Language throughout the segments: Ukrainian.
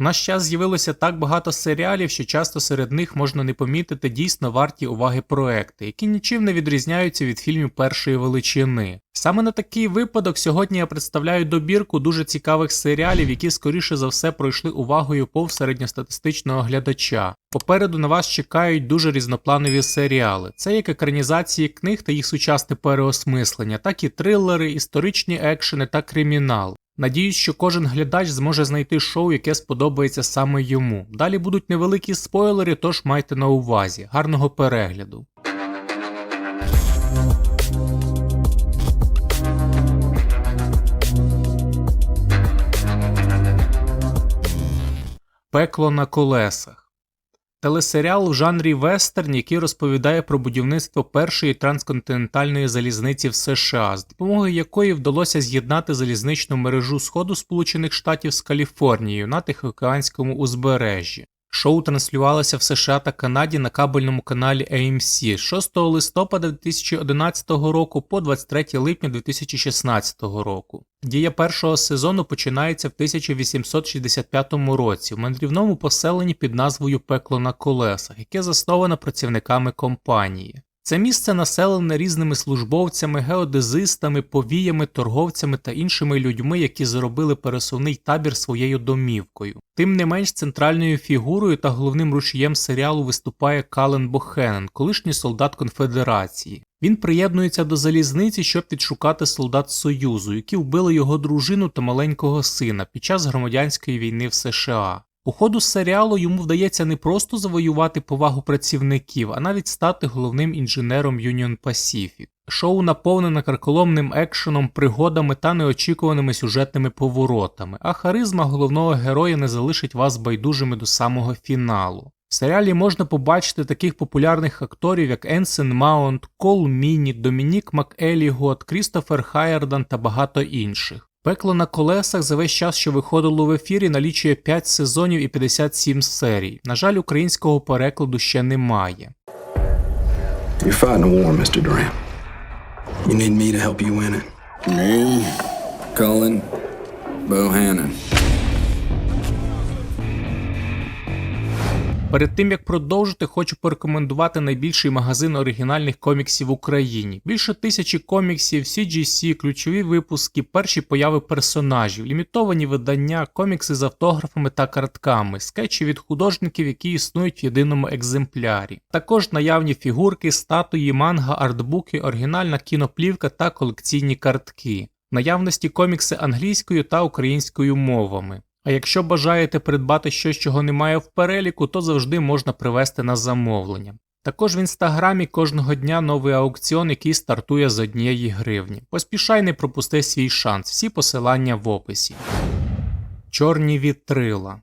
У наш час з'явилося так багато серіалів, що часто серед них можна не помітити дійсно варті уваги проекти, які нічим не відрізняються від фільмів першої величини. Саме на такий випадок сьогодні я представляю добірку дуже цікавих серіалів, які скоріше за все пройшли увагою повз середньостатистичного глядача. Попереду на вас чекають дуже різнопланові серіали. Це як екранізації книг та їх сучасне переосмислення, так і трилери, історичні екшени та кримінал. Надіюсь, що кожен глядач зможе знайти шоу, яке сподобається саме йому. Далі будуть невеликі спойлери, тож майте на увазі. Гарного перегляду. Пекло на колесах. Телесеріал в жанрі вестерн, який розповідає про будівництво першої трансконтинентальної залізниці в США, з допомогою якої вдалося з'єднати залізничну мережу Сходу Сполучених Штатів з Каліфорнією на Тихоокеанському узбережжі. Шоу транслювалося в США та Канаді на кабельному каналі AMC з 6 листопада 2011 року по 23 липня 2016 року. Дія першого сезону починається в 1865 році в мандрівному поселенні під назвою Пекло на колесах, яке засновано працівниками компанії. Це місце населене різними службовцями, геодезистами, повіями, торговцями та іншими людьми, які зробили пересувний табір своєю домівкою. Тим не менш центральною фігурою та головним рушієм серіалу виступає Кален Бохенен, колишній солдат конфедерації. Він приєднується до залізниці, щоб відшукати солдат Союзу, які вбили його дружину та маленького сина під час громадянської війни в США. У ходу серіалу йому вдається не просто завоювати повагу працівників, а навіть стати головним інженером Union Pacific. Шоу наповнене карколомним екшеном, пригодами та неочікуваними сюжетними поворотами, а харизма головного героя не залишить вас байдужими до самого фіналу. В серіалі можна побачити таких популярних акторів, як Енсен Маунт, Кол Міні, Домінік МакЕлігот, Крістофер Хайердан та багато інших. Пекло на колесах за весь час, що виходило в ефірі, налічує 5 сезонів і 57 серій. На жаль, українського перекладу ще немає. You're fighting a war, Mr. Durant. You need me to help you win it. Me, Cullen, Bohannon. Перед тим як продовжити, хочу порекомендувати найбільший магазин оригінальних коміксів в Україні. Більше тисячі коміксів, CGC, ключові випуски, перші появи персонажів, лімітовані видання, комікси з автографами та картками, скетчі від художників, які існують в єдиному екземплярі. Також наявні фігурки, статуї, манга, артбуки, оригінальна кіноплівка та колекційні картки. Наявності комікси англійською та українською мовами. А якщо бажаєте придбати щось, чого немає в переліку, то завжди можна привезти на замовлення. Також в інстаграмі кожного дня новий аукціон, який стартує з однієї гривні. Поспішай не пропусти свій шанс, всі посилання в описі. Чорні вітрила.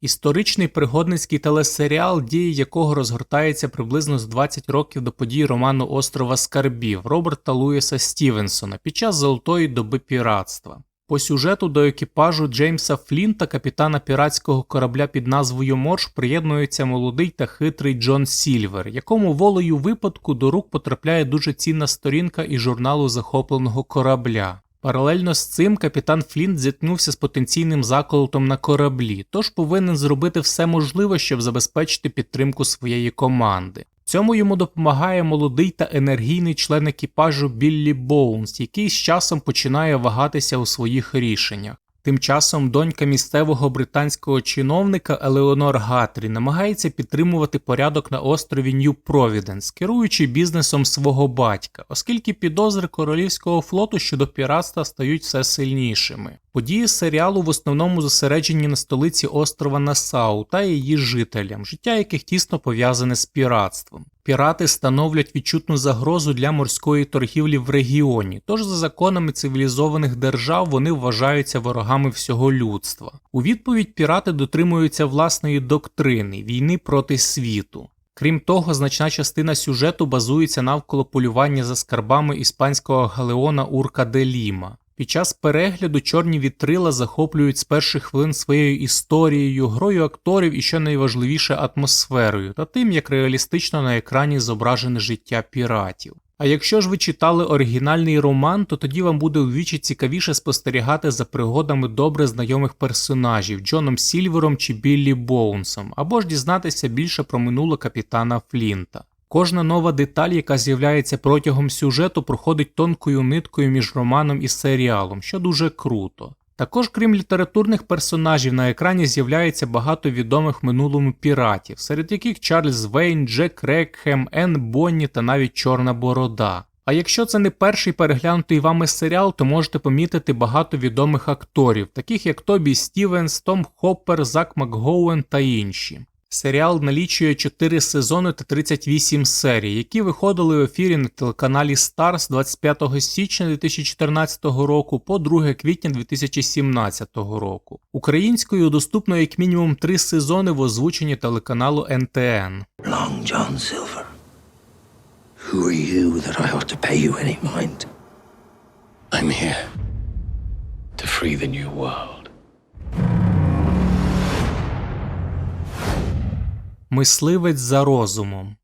Історичний пригодницький телесеріал, дії якого розгортається приблизно з 20 років до подій роману Острова Скарбів Роберта Луїса Стівенсона під час золотої доби піратства. По сюжету до екіпажу Джеймса Флінта, капітана піратського корабля під назвою Морж, приєднується молодий та хитрий Джон Сільвер, якому волею випадку до рук потрапляє дуже цінна сторінка із журналу захопленого корабля. Паралельно з цим капітан Флінт зіткнувся з потенційним заколотом на кораблі, тож повинен зробити все можливе, щоб забезпечити підтримку своєї команди. Цьому йому допомагає молодий та енергійний член екіпажу Біллі Боунс, який з часом починає вагатися у своїх рішеннях. Тим часом донька місцевого британського чиновника Елеонор Гатрі намагається підтримувати порядок на острові Нью Провіденс, керуючи бізнесом свого батька, оскільки підозри королівського флоту щодо піратства стають все сильнішими. Події серіалу в основному зосереджені на столиці острова Насау та її жителям, життя яких тісно пов'язане з піратством. Пірати становлять відчутну загрозу для морської торгівлі в регіоні, тож за законами цивілізованих держав вони вважаються ворогами всього людства. У відповідь пірати дотримуються власної доктрини війни проти світу. Крім того, значна частина сюжету базується навколо полювання за скарбами іспанського галеона Урка де Ліма. Під час перегляду чорні вітрила захоплюють з перших хвилин своєю історією, грою акторів і що найважливіше атмосферою та тим, як реалістично на екрані зображене життя піратів. А якщо ж ви читали оригінальний роман, то тоді вам буде вдвічі цікавіше спостерігати за пригодами добре знайомих персонажів Джоном Сільвером чи Біллі Боунсом, або ж дізнатися більше про минуле капітана Флінта. Кожна нова деталь, яка з'являється протягом сюжету, проходить тонкою ниткою між романом і серіалом, що дуже круто. Також, крім літературних персонажів, на екрані з'являється багато відомих минулому піратів, серед яких Чарльз Вейн, Джек Рекхем, Енн Бонні та навіть Чорна Борода. А якщо це не перший переглянутий вами серіал, то можете помітити багато відомих акторів, таких як Тобі Стівенс, Том Хоппер, Зак Макгоуен та інші. Серіал налічує 4 сезони та 38 серій, які виходили в ефірі на телеканалі з 25 січня 2014 року по 2 квітня 2017 року. Українською доступно як мінімум 3 сезони в озвученні телеканалу НТН. Long John Silver. Who are you that I ought to pay you any mind? I'm here to free the new world. Мисливець за розумом.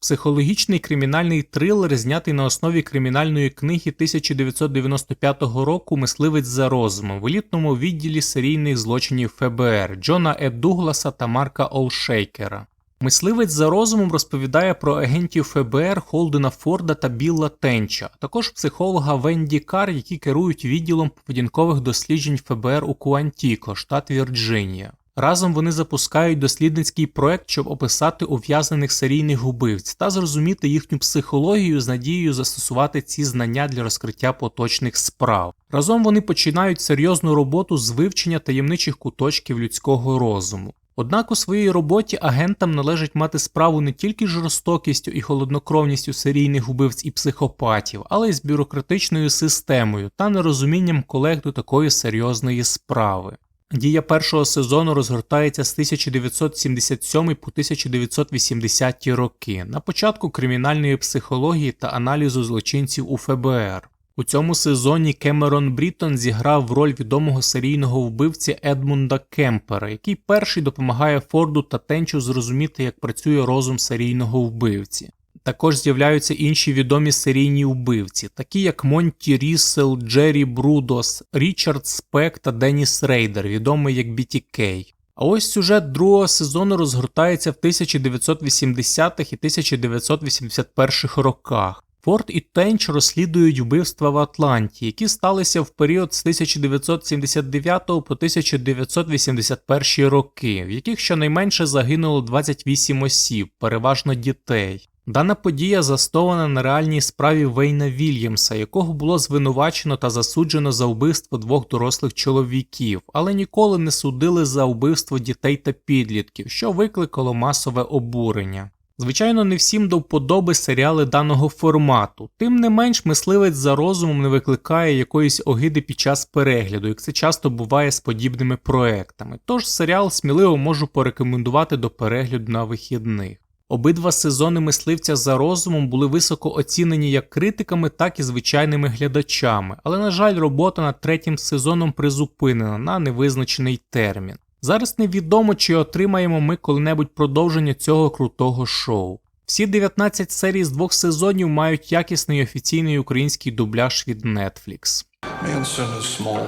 Психологічний кримінальний трилер, знятий на основі кримінальної книги 1995 року Мисливець за розумом в елітному відділі серійних злочинів ФБР Джона Е. Дугласа та Марка Олшейкера. Мисливець за розумом розповідає про агентів ФБР Холдена Форда та Білла Тенча, а також психолога Венді Кар, які керують відділом поведінкових досліджень ФБР у Куантіко, штат Вірджинія. Разом вони запускають дослідницький проект, щоб описати ув'язнених серійних убивць та зрозуміти їхню психологію з надією застосувати ці знання для розкриття поточних справ. Разом вони починають серйозну роботу з вивчення таємничих куточків людського розуму. Однак у своїй роботі агентам належить мати справу не тільки з жорстокістю і холоднокровністю серійних убивць і психопатів, але й з бюрократичною системою та нерозумінням колег до такої серйозної справи. Дія першого сезону розгортається з 1977 по 1980 роки на початку кримінальної психології та аналізу злочинців у ФБР. У цьому сезоні Кемерон Бріттон зіграв роль відомого серійного вбивці Едмунда Кемпера, який перший допомагає Форду та Тенчу зрозуміти, як працює розум серійного вбивці. Також з'являються інші відомі серійні вбивці, такі як Монті Ріссел, Джері Брудос, Річард Спек та Деніс Рейдер, відомий як BTK. А ось сюжет другого сезону розгортається в 1980-х і 1981 роках. Форд і Тенч розслідують вбивства в Атланті, які сталися в період з 1979 по 1981 роки, в яких щонайменше загинуло 28 осіб, переважно дітей. Дана подія застована на реальній справі Вейна Вільямса, якого було звинувачено та засуджено за вбивство двох дорослих чоловіків, але ніколи не судили за вбивство дітей та підлітків, що викликало масове обурення. Звичайно, не всім до вподоби серіали даного формату, тим не менш мисливець за розумом не викликає якоїсь огиди під час перегляду, як це часто буває з подібними проектами. Тож серіал сміливо можу порекомендувати до перегляду на вихідних. Обидва сезони мисливця за розумом були високо оцінені як критиками, так і звичайними глядачами, але, на жаль, робота над третім сезоном призупинена на невизначений термін. Зараз невідомо, чи отримаємо ми коли-небудь продовження цього крутого шоу. Всі 19 серій з двох сезонів мають якісний офіційний український дубляж від Netflix. Manson is small,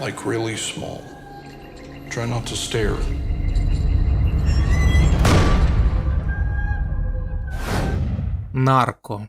like really small. Try not to stare. Нарко.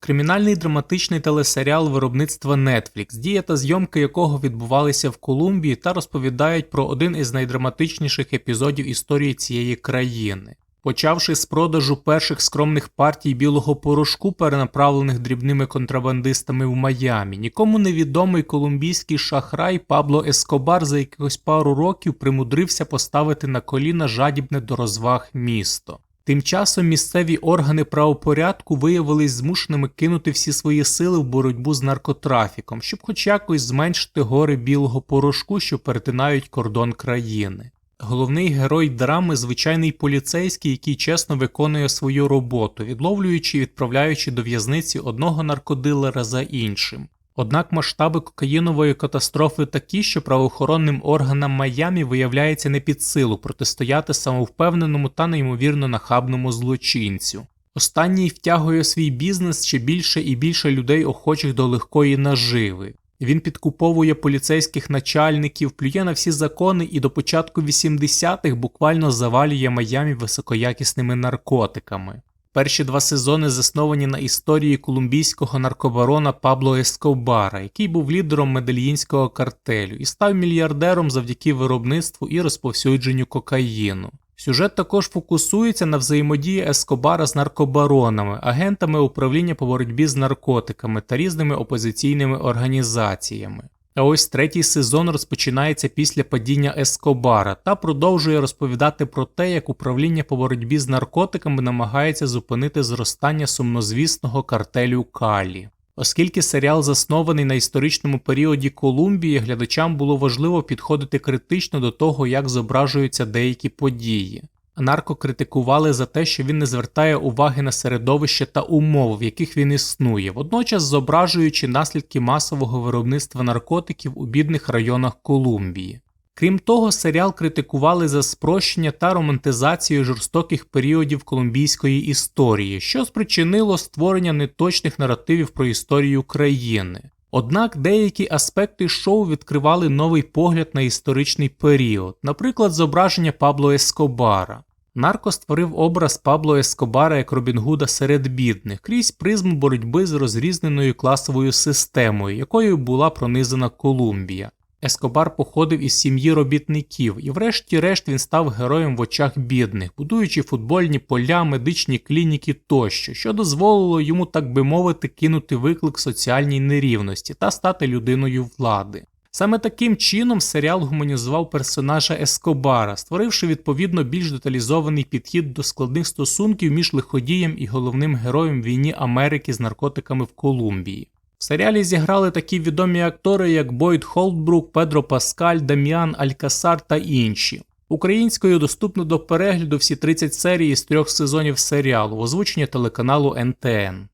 Кримінальний драматичний телесеріал виробництва Netflix, дія та зйомки якого відбувалися в Колумбії та розповідають про один із найдраматичніших епізодів історії цієї країни. Почавши з продажу перших скромних партій білого порошку, перенаправлених дрібними контрабандистами в Майамі, нікому невідомий колумбійський шахрай Пабло Ескобар за якихось пару років примудрився поставити на коліна жадібне до розваг місто. Тим часом місцеві органи правопорядку виявились змушеними кинути всі свої сили в боротьбу з наркотрафіком, щоб хоч якось зменшити гори білого порошку, що перетинають кордон країни. Головний герой драми звичайний поліцейський, який чесно виконує свою роботу, відловлюючи і відправляючи до в'язниці одного наркодилера за іншим. Однак масштаби кокаїнової катастрофи такі, що правоохоронним органам Майамі виявляється не під силу протистояти самовпевненому та неймовірно нахабному злочинцю. Останній втягує свій бізнес ще більше і більше людей, охочих до легкої наживи. Він підкуповує поліцейських начальників, плює на всі закони і до початку 80-х буквально завалює Майамі високоякісними наркотиками. Перші два сезони засновані на історії колумбійського наркобарона Пабло Ескобара, який був лідером медельїнського картелю і став мільярдером завдяки виробництву і розповсюдженню кокаїну. Сюжет також фокусується на взаємодії Ескобара з наркобаронами, агентами управління по боротьбі з наркотиками та різними опозиційними організаціями. А ось третій сезон розпочинається після падіння Ескобара та продовжує розповідати про те, як управління по боротьбі з наркотиками намагається зупинити зростання сумнозвісного картелю Калі. Оскільки серіал заснований на історичному періоді Колумбії, глядачам було важливо підходити критично до того, як зображуються деякі події. Нарко критикували за те, що він не звертає уваги на середовище та умови, в яких він існує, водночас зображуючи наслідки масового виробництва наркотиків у бідних районах Колумбії. Крім того, серіал критикували за спрощення та романтизацію жорстоких періодів колумбійської історії, що спричинило створення неточних наративів про історію країни. Однак деякі аспекти шоу відкривали новий погляд на історичний період, наприклад, зображення Пабло Ескобара. Нарко створив образ Пабло Ескобара як Робін Гуда серед бідних крізь призму боротьби з розрізненою класовою системою, якою була пронизана Колумбія. Ескобар походив із сім'ї робітників, і врешті-решт він став героєм в очах бідних, будуючи футбольні поля, медичні клініки тощо, що дозволило йому, так би мовити, кинути виклик соціальній нерівності та стати людиною влади. Саме таким чином серіал гуманізував персонажа Ескобара, створивши відповідно більш деталізований підхід до складних стосунків між лиходієм і головним героєм війні Америки з наркотиками в Колумбії. В серіалі зіграли такі відомі актори, як Бойд Холдбрук, Педро Паскаль, Дам'ян Алькасар та інші. Українською доступно до перегляду всі 30 серій з трьох сезонів серіалу, озвучення телеканалу НТН.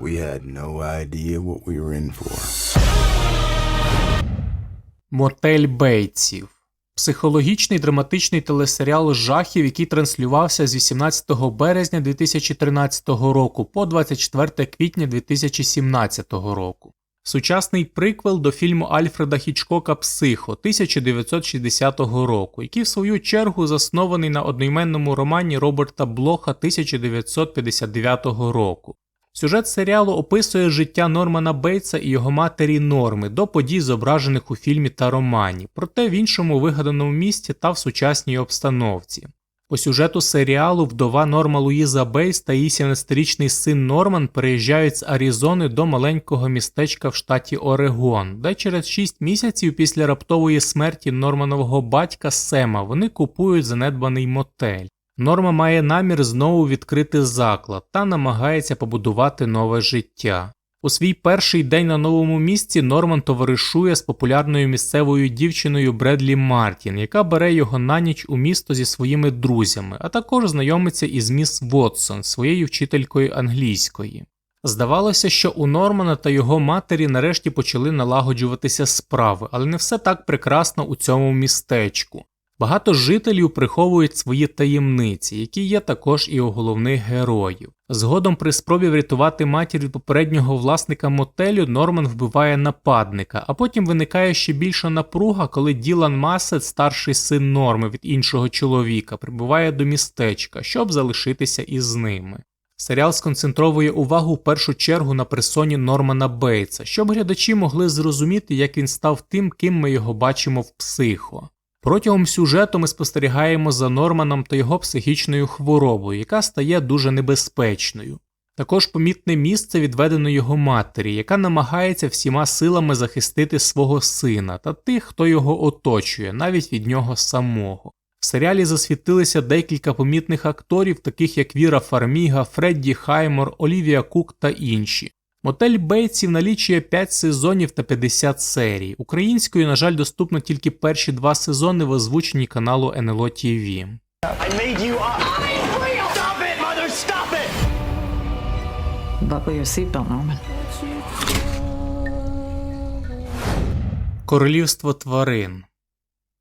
We had no idea what we were in for. Мотель Бейтсів. Психологічний драматичний телесеріал жахів, який транслювався з 18 березня 2013 року по 24 квітня 2017 року. Сучасний приквел до фільму Альфреда Хічкока Психо 1960 року, який в свою чергу заснований на одноіменному романі Роберта Блоха 1959 року. Сюжет серіалу описує життя Нормана Бейтса і його матері Норми до подій, зображених у фільмі та романі, проте в іншому вигаданому місті та в сучасній обстановці. По сюжету серіалу вдова Норма Луїза Бейс та її 17-річний син Норман переїжджають з Аризони до маленького містечка в штаті Орегон, де через 6 місяців після раптової смерті Норманового батька Сема вони купують занедбаний мотель. Норма має намір знову відкрити заклад та намагається побудувати нове життя. У свій перший день на новому місці Норман товаришує з популярною місцевою дівчиною Бредлі Мартін, яка бере його на ніч у місто зі своїми друзями, а також знайомиться із міс Вотсон, своєю вчителькою англійської. Здавалося, що у Нормана та його матері нарешті почали налагоджуватися справи, але не все так прекрасно у цьому містечку. Багато жителів приховують свої таємниці, які є також і у головних героїв. Згодом при спробі врятувати матір від попереднього власника мотелю Норман вбиває нападника, а потім виникає ще більша напруга, коли Ділан Масет, старший син Норми від іншого чоловіка, прибуває до містечка, щоб залишитися із ними. Серіал сконцентровує увагу в першу чергу на персоні Нормана Бейтса, щоб глядачі могли зрозуміти, як він став тим, ким ми його бачимо в психо. Протягом сюжету ми спостерігаємо за Норманом та його психічною хворобою, яка стає дуже небезпечною. Також помітне місце відведено його матері, яка намагається всіма силами захистити свого сина та тих, хто його оточує, навіть від нього самого. В серіалі засвітилися декілька помітних акторів, таких як Віра Фарміга, Фредді Хаймор, Олівія Кук та інші. Мотель Бейтсів налічує 5 сезонів та 50 серій. Українською, на жаль, доступно тільки перші два сезони в озвученні каналу НЛО TV. Norman. Королівство тварин.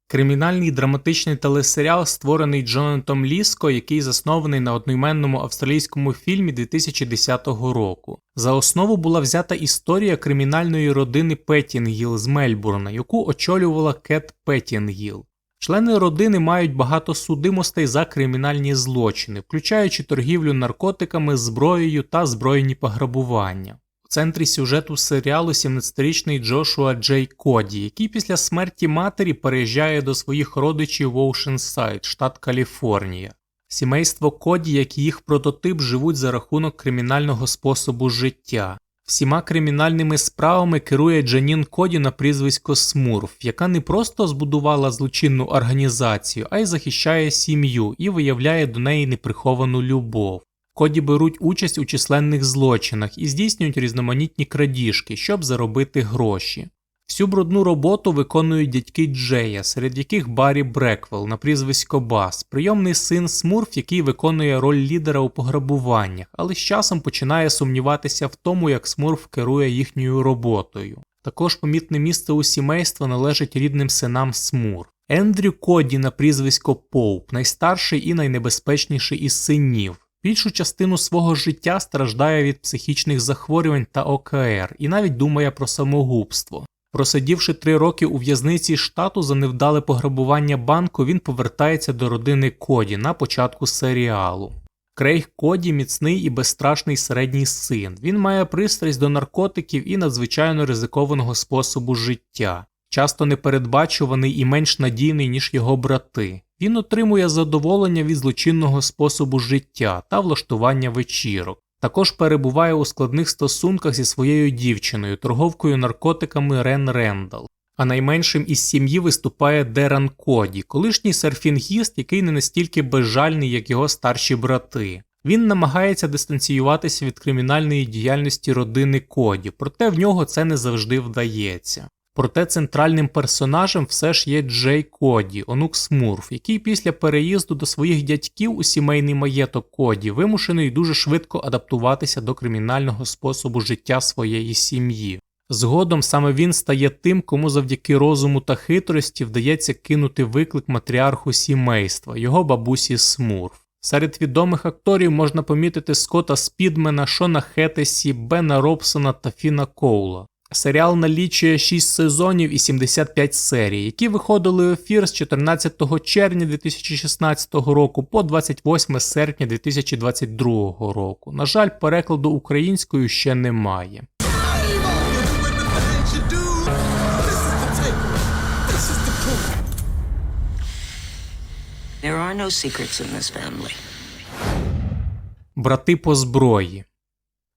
Кримінальний драматичний телесеріал, створений Джонатом Ліско, який заснований на одноіменному австралійському фільмі 2010 року. За основу була взята історія кримінальної родини Петтінгіл з Мельбурна, яку очолювала Кет Петтінгіл. Члени родини мають багато судимостей за кримінальні злочини, включаючи торгівлю наркотиками, зброєю та збройні пограбування. У центрі сюжету серіалу 17-річний Джошуа Джей Коді, який після смерті матері переїжджає до своїх родичів в Оушенсайд, штат Каліфорнія. Сімейство Коді, як і їх прототип, живуть за рахунок кримінального способу життя. Всіма кримінальними справами керує Джанін Коді на прізвисько Смурф, яка не просто збудувала злочинну організацію, а й захищає сім'ю і виявляє до неї неприховану любов. Коді беруть участь у численних злочинах і здійснюють різноманітні крадіжки, щоб заробити гроші. Всю брудну роботу виконують дядьки Джея, серед яких Баррі Бреквелл на прізвисько Бас, прийомний син Смурф, який виконує роль лідера у пограбуваннях, але з часом починає сумніватися в тому, як Смурф керує їхньою роботою. Також помітне місце у сімейства належить рідним синам Смурф. Ендрю Коді на прізвисько Поуп, найстарший і найнебезпечніший із синів. Більшу частину свого життя страждає від психічних захворювань та ОКР і навіть думає про самогубство. Просидівши три роки у в'язниці штату за невдале пограбування банку, він повертається до родини Коді на початку серіалу. Крейг Коді міцний і безстрашний середній син. Він має пристрасть до наркотиків і надзвичайно ризикованого способу життя, часто непередбачуваний і менш надійний, ніж його брати. Він отримує задоволення від злочинного способу життя та влаштування вечірок. Також перебуває у складних стосунках зі своєю дівчиною, торговкою наркотиками Рен Рендал. А найменшим із сім'ї виступає Деран Коді, колишній серфінгіст, який не настільки безжальний, як його старші брати. Він намагається дистанціюватися від кримінальної діяльності родини Коді, проте в нього це не завжди вдається. Проте центральним персонажем все ж є Джей Коді, онук Смурф, який після переїзду до своїх дядьків у сімейний маєток Коді вимушений дуже швидко адаптуватися до кримінального способу життя своєї сім'ї. Згодом саме він стає тим, кому завдяки розуму та хитрості вдається кинути виклик матріарху сімейства, його бабусі Смурф. Серед відомих акторів можна помітити Скотта Спідмена, Шона Хетесі, Бена Робсона та Фіна Коула. Серіал налічує 6 сезонів і 75 серій, які виходили в ефір з 14 червня 2016 року по 28 серпня 2022 року. На жаль, перекладу українською ще немає. There are no secrets in this family. Брати по зброї.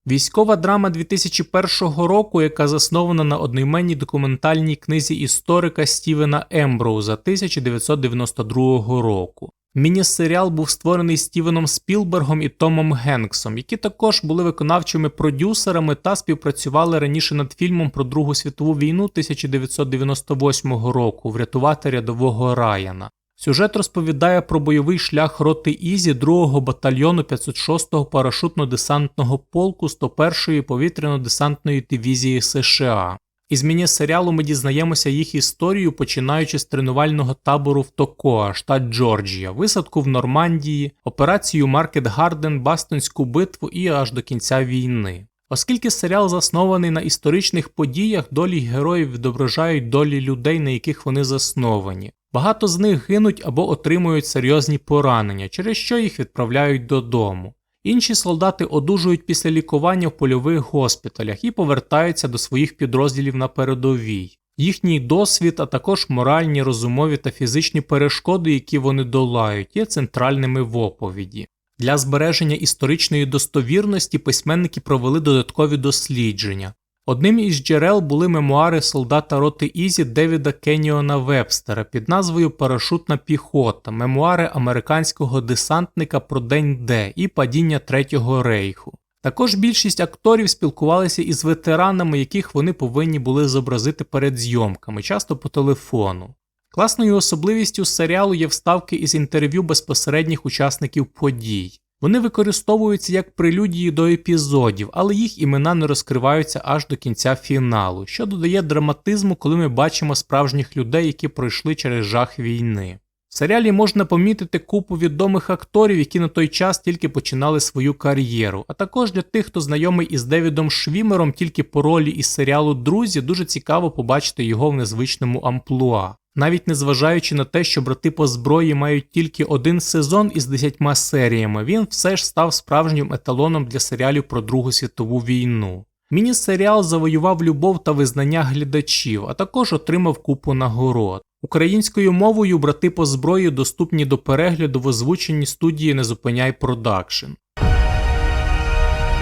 Військова драма 2001 року, яка заснована на одноіменній документальній книзі історика Стівена Емброуза 1992 року. Міні-серіал був створений Стівеном Спілбергом і Томом Генксом, які також були виконавчими продюсерами та співпрацювали раніше над фільмом про Другу світову війну 1998 року Врятувати рядового Раяна. Сюжет розповідає про бойовий шлях роти Ізі 2-го батальйону 506-го парашутно-десантного полку 101-ї повітряно-десантної дивізії США. Із міні-серіалу ми дізнаємося їх історію, починаючи з тренувального табору в Токоа, штат Джорджія, висадку в Нормандії, операцію Маркет Гарден, Бастонську битву і аж до кінця війни. Оскільки серіал заснований на історичних подіях, долі героїв відображають долі людей, на яких вони засновані. Багато з них гинуть або отримують серйозні поранення, через що їх відправляють додому. Інші солдати одужують після лікування в польових госпіталях і повертаються до своїх підрозділів на передовій. Їхній досвід, а також моральні, розумові та фізичні перешкоди, які вони долають, є центральними в оповіді. Для збереження історичної достовірності письменники провели додаткові дослідження. Одним із джерел були мемуари солдата роти Ізі Девіда Кеніона Вебстера під назвою Парашутна піхота, мемуари американського десантника про День Д і падіння Третього рейху. Також більшість акторів спілкувалися із ветеранами, яких вони повинні були зобразити перед зйомками, часто по телефону. Класною особливістю серіалу є вставки із інтерв'ю безпосередніх учасників подій. Вони використовуються як прелюдії до епізодів, але їх імена не розкриваються аж до кінця фіналу, що додає драматизму, коли ми бачимо справжніх людей, які пройшли через жах війни. В серіалі можна помітити купу відомих акторів, які на той час тільки починали свою кар'єру. А також для тих, хто знайомий із Девідом Швімером тільки по ролі із серіалу Друзі, дуже цікаво побачити його в незвичному амплуа. Навіть незважаючи на те, що брати по зброї мають тільки один сезон із десятьма серіями, він все ж став справжнім еталоном для серіалів про Другу світову війну. Міні-серіал завоював любов та визнання глядачів, а також отримав купу нагород. Українською мовою брати по зброї доступні до перегляду в озвученні студії Не зупиняй продакшн.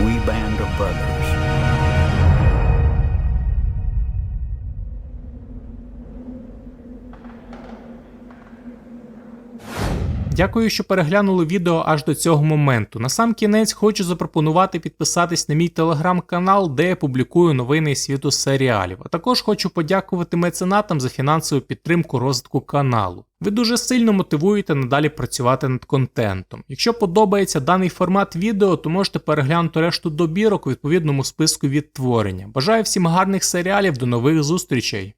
We band of brothers. Дякую, що переглянули відео аж до цього моменту. На сам кінець хочу запропонувати підписатись на мій телеграм-канал, де я публікую новини із світу серіалів. А також хочу подякувати меценатам за фінансову підтримку розвитку каналу. Ви дуже сильно мотивуєте надалі працювати над контентом. Якщо подобається даний формат відео, то можете переглянути решту добірок у відповідному списку відтворення. Бажаю всім гарних серіалів, до нових зустрічей!